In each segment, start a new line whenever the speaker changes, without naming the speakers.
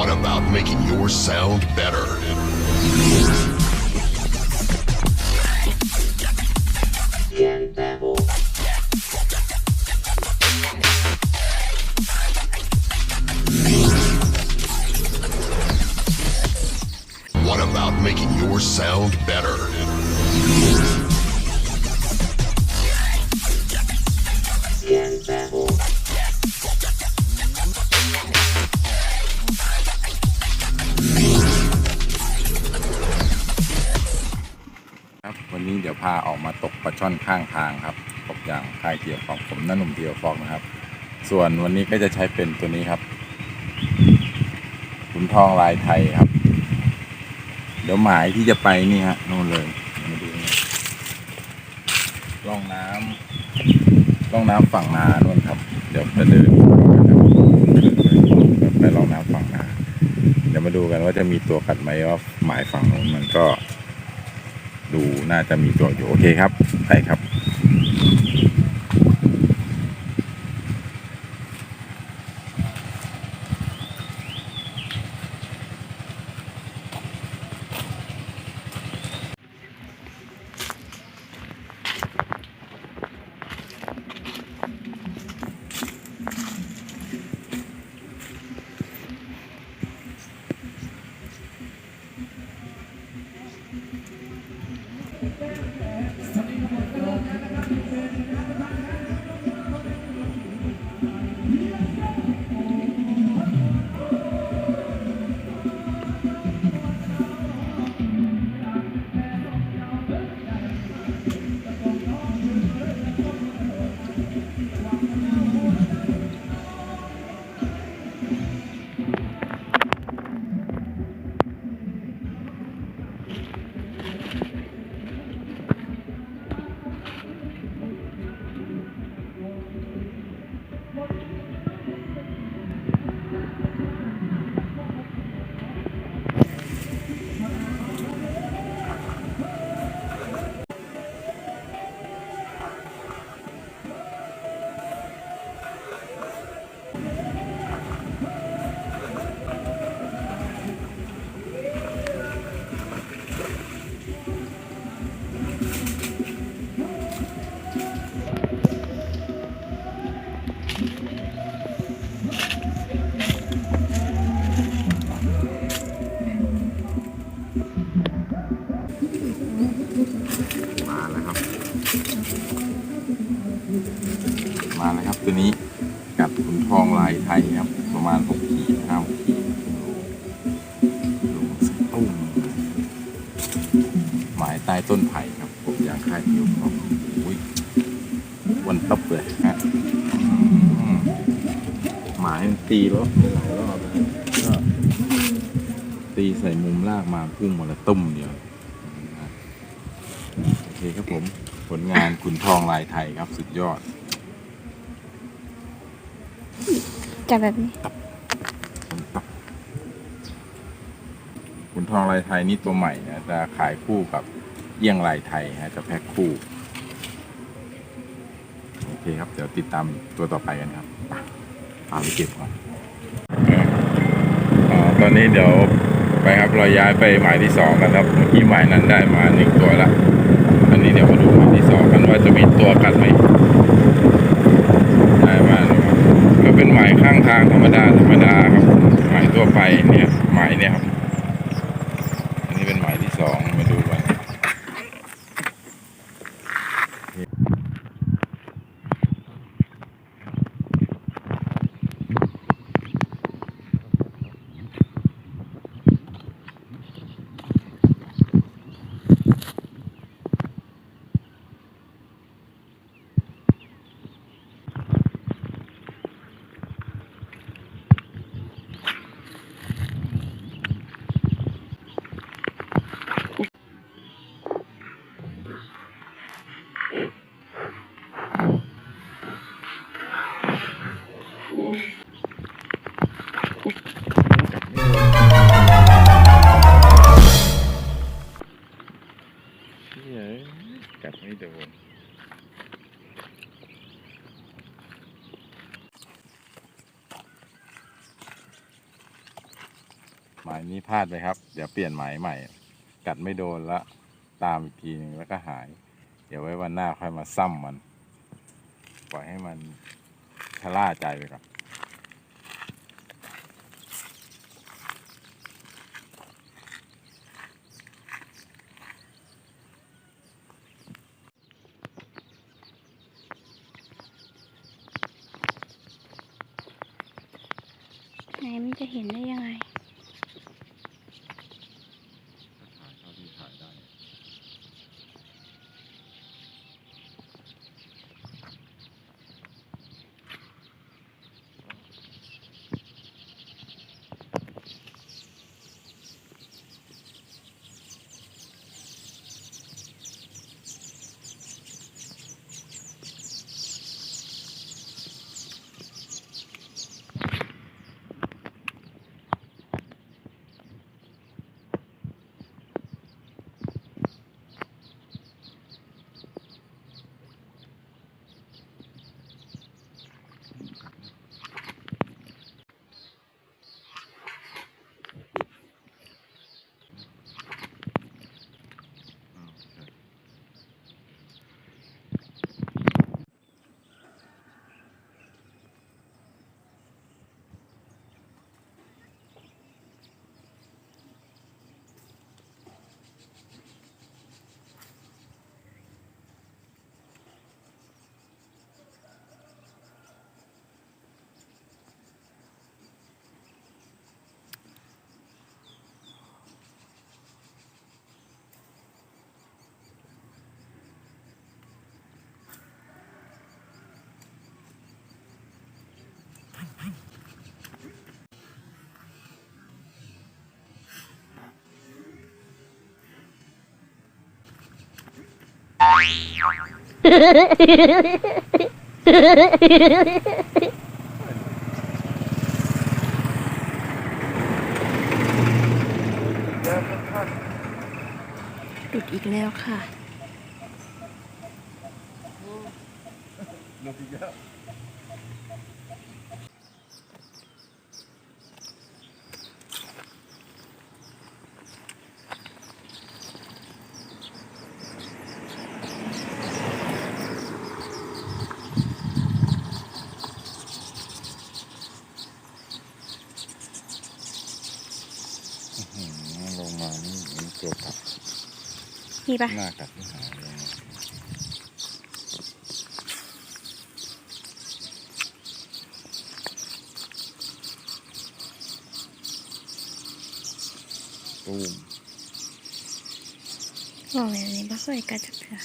What about making your sound better? What about making your sound better?
นี้เดี๋ยวพาออกมาตกปลาช่อนข้างทางครับตกอย่างค่ายเกี่ยวฟอกผมน้าหนุ่มเกี่ยวฟอกนะครับ ส่วนวันนี้ก็จะใช้เป็นตัวนี้ครับขุนทองลายไทยครับ เดี๋ยวหมายที่จะไปนี่ฮะนู่นเลยมาดูนะร่องน้ำร่องน้ำฝั่งนานู่นครับ เดี๋ยวจะเดินไปร่องน้ำฝั่งนา เดี๋ยวมาดูกันว่าจะมีตัวกัดไหมว่าหมายฝั่งนู้นมันก็ ดูน่าจะมีตัวอยู่โอเคครับไปครับ ตีแล้วหลายรอบแล้วก็ตีใส่มุมลากมาพุ่งมาแล้วตุ้มเดียวโอเคครับผม ผลงานขุนทองลายไทยครับสุดยอด
จะแบบนี้
ขุนทองลายไทยนี่ตัวใหม่นะจะขายคู่กับเอี้ยงลายไทยฮะจะแพ็คคู่ โอเคครับ เดี๋ยวติดตามตัวต่อไปกันครับ เอาไปเก็บก่อนอตอนนี้เดี๋ยวไปครับเราย้ายไปหมายที่สองกันครับเมื่อกี้หมายนั้นได้มาหนึ่งตัวละอันนี้เดี๋ยวมาดูหมายที่สองกันว่าจะมีตัวกัดไหมได้มาแล้วครับก็เป็นหมายข้างทางธรรมดาธรรมดาครับหมายตัวไปเนี่ยหมายเนี่ยครับ กัดไม่โดนไม้นี้พลาดไปครับ เดี๋ยวเปลี่ยนหมายใหม่ กัดไม่โดนละตามอีกทีนึงแล้วก็หาย เดี๋ยวไว้วันหน้าค่อยมาซ่อมมัน ปล่อยให้มันชะล่าใจไป
ครับ มันจะเห็นได้ยังไง หลุดอีกแล้วค่ะ
ดูสิครับ อื้อหือลงมานี่มันเกือบกัด
มีปะ
หน้ากัดที่หายเลยนะตูม
บอกแบบนี้บ่เคยกัดจักเถื่อ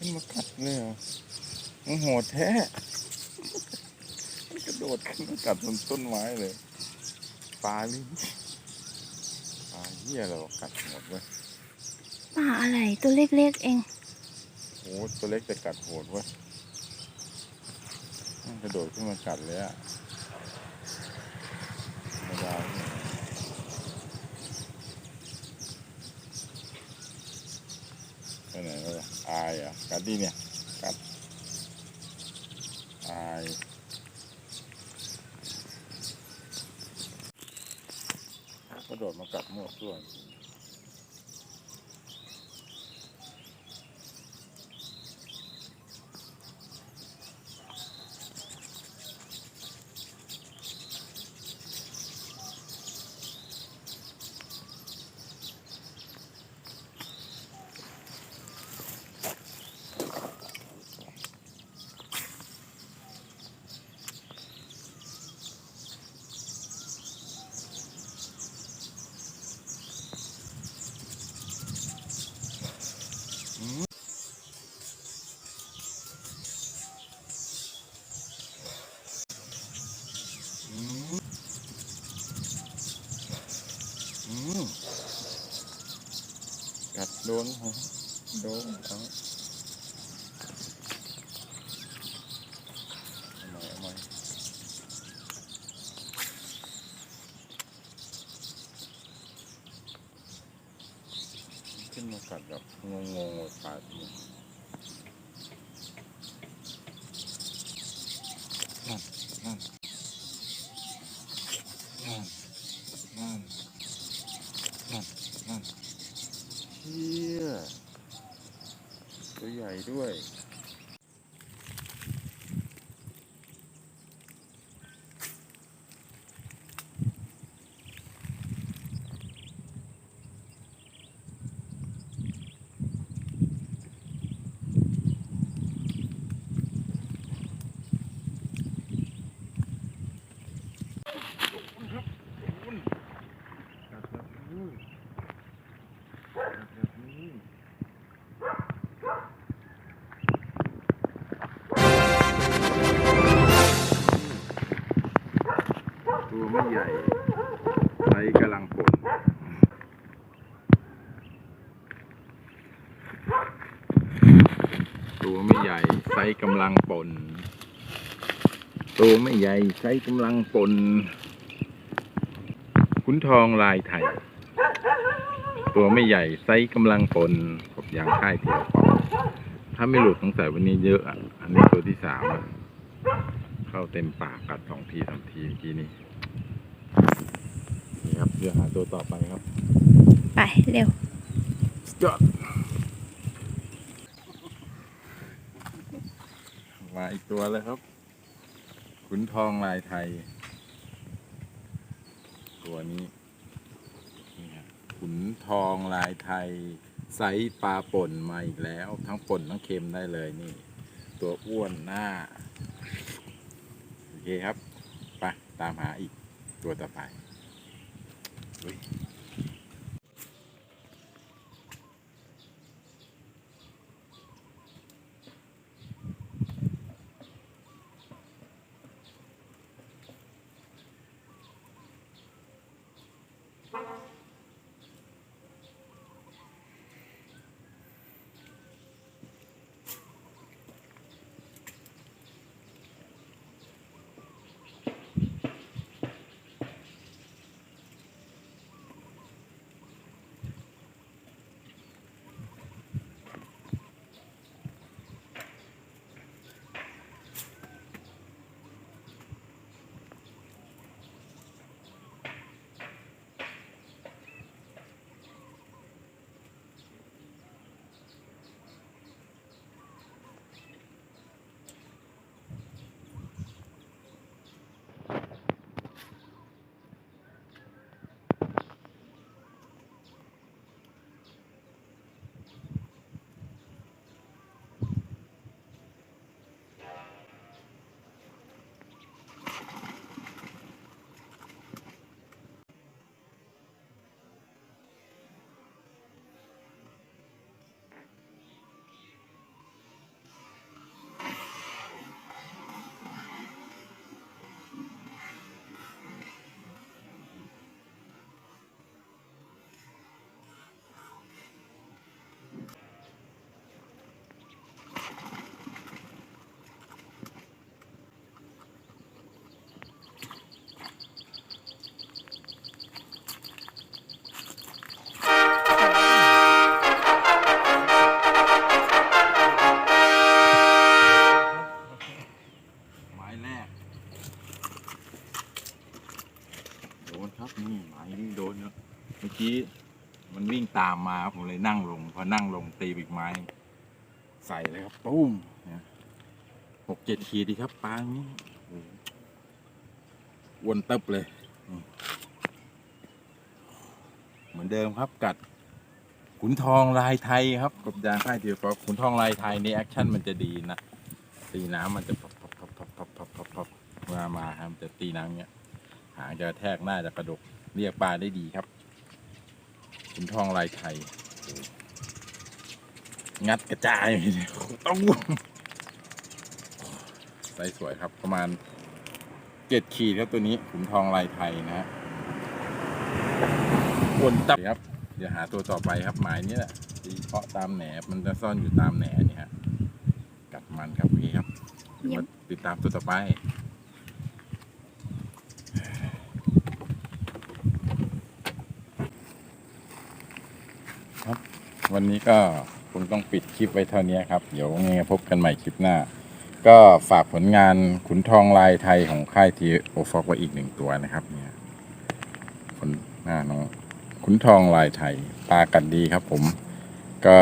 กระโดดขึ้นมากัดเลยเหรอมันโหดแท้มันกระโดดขึ้นมากัดบนต้นไม้เลยปลาลิ้นปลาเหี้ยเรากัดหมดเว้ย
ปลาอะไรตัวเล็กๆเอง
โอ้ตัวเล็กแต่กัดโหดเว้ยมันกระโดดขึ้นมากัดเลยอะธรรมดาเนี่ยไปไหนแล้วล่ะ อายอะกัดดิเนี่ยกัดอายกระโดดมากัดมั่วซั่ว ดนของโดนเขาขึ้นมากัดแบบงงงงขานี่นั่นนั่น กำลังปนตัวไม่ใหญ่ไซส์กำลังปนขุนทองลายไทย ตัวไม่ใหญ่ไซส์กำลังปนผมยางค่ายเทียวปอถ้าไม่หลุดสงสัยวันนี้เยอะอะ อันนี้ตัวที่สามอะ เข้าเต็มปากกัดสองทีสามทีเมื่อกี้นี่นี่ครับเดี๋ยวหาตัวต่อไปครับ
ไป เร็ว
ยอด มาอีกตัวเลยครับ ขุนทองลายไทย ตัวนี้นี่ครับขุนทองลายไทยไซส์ปลาป่นมาอีกแล้ว ทั้งป่นทั้งเค็มได้เลยนี่ ตัวอ้วนหน้า โอเคครับไปตามหาอีกตัวต่อไป Thank you. กี้มันวิ่งตามมาผมเลยนั่งลง พอนั่งลงตีอีกไม้ ใส่เลยครับปุ้มหกเจ็ดขีดดีครับปลานี้โอ้โหอ้วนตึบเลย เหมือนเดิมครับกัด ขุนทองลายไทยครับกบยางค่ายเทียวฟอกขุนทองลายไทยนี่แอคชั่นมันจะดีนะตีน้ำมันจะพับพับพับพับพับพับพับพับเวลามาครับมันจะตีน้ำเงี้ยหางจะแทกหน้าจะกระดกเรียกปลาได้ดีครับ ขุนทองลายไทย งัดกระจายต้องไซส์สวยครับประมาณเจ็ดขีดครับตัวนี้ขุนทองลายไทยนะฮะวนตับครับ เดี๋ยวหาตัวต่อไปครับหมายนี้แหละตีเพาะตามแหนบมันจะซ่อนอยู่ตามแหนนี่ฮะกัดมันครับโอเคครับเดี๋ยวมาติดตามตัวต่อไป ครับ วันนี้ก็คงต้องปิดคลิปไว้เท่านี้ครับ เดี๋ยวไงพบกันใหม่คลิปหน้า ก็ฝากผลงานขุนทองลายไทยของค่ายทีโอฟอกไว้อีกหนึ่งตัวนะครับเนี่ยผลหน้าน้องขุนทองลายไทยปลากัดดีครับ ผม ก็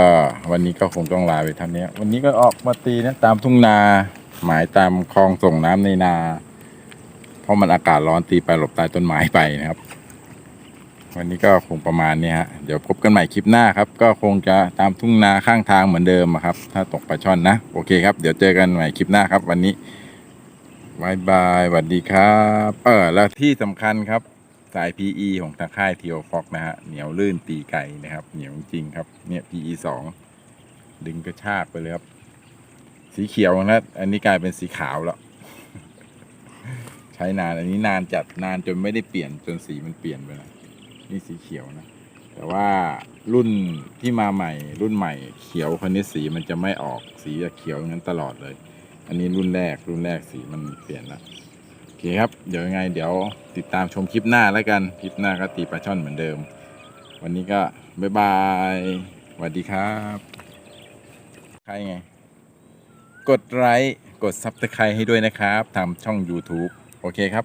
วันนี้ก็คงต้องลาไปเท่านี้ วันนี้ก็ออกมาตีนะตามทุ่งนา หมายตามคลองส่งน้ำในนา เพราะมันอากาศร้อนตีไปหลบใต้ต้นไม้ไปนะครับ วันนี้ก็คงประมาณนี้ฮะ เดี๋ยวพบกันใหม่คลิปหน้าครับ ก็คงจะตามทุ่งนาข้างทางเหมือนเดิมอะครับ ถ้าตกปลาช่อนนะ โอเคครับ เดี๋ยวเจอกันใหม่คลิปหน้าครับ วันนี้บายบายสวัสดีครับ เออแล้วที่สำคัญครับ สาย PE ของทางค่ายเทียวฟอกนะฮะ เหนียวลื่นตีไก่นะครับ เหนียวจริงครับ เนี่ย PE สองดึงกระชากไปเลยครับ สีเขียวนะ อันนี้กลายเป็นสีขาวแล้วใช้นาน อันนี้นานจัดนานจนไม่ได้เปลี่ยนจนสีมันเปลี่ยนไปแล้ว นี่สีเขียวนะ แต่ว่ารุ่นที่มาใหม่ รุ่นใหม่เขียวคนนี้สีมันจะไม่ออกสีจะเขียวอย่างนั้นตลอดเลย อันนี้รุ่นแรกรุ่นแรกสีมันเปลี่ยนละโอเคครับ เดี๋ยวยังไง เดี๋ยวติดตามชมคลิปหน้าแล้วกันคลิปหน้าก็ตีปลาช่อนเหมือนเดิม วันนี้ก็บ๊ายบายสวัสดีครับใครไง กดไลค์กดซับสไครต์ให้ด้วยนะครับทางช่อง YouTube โอเคครับ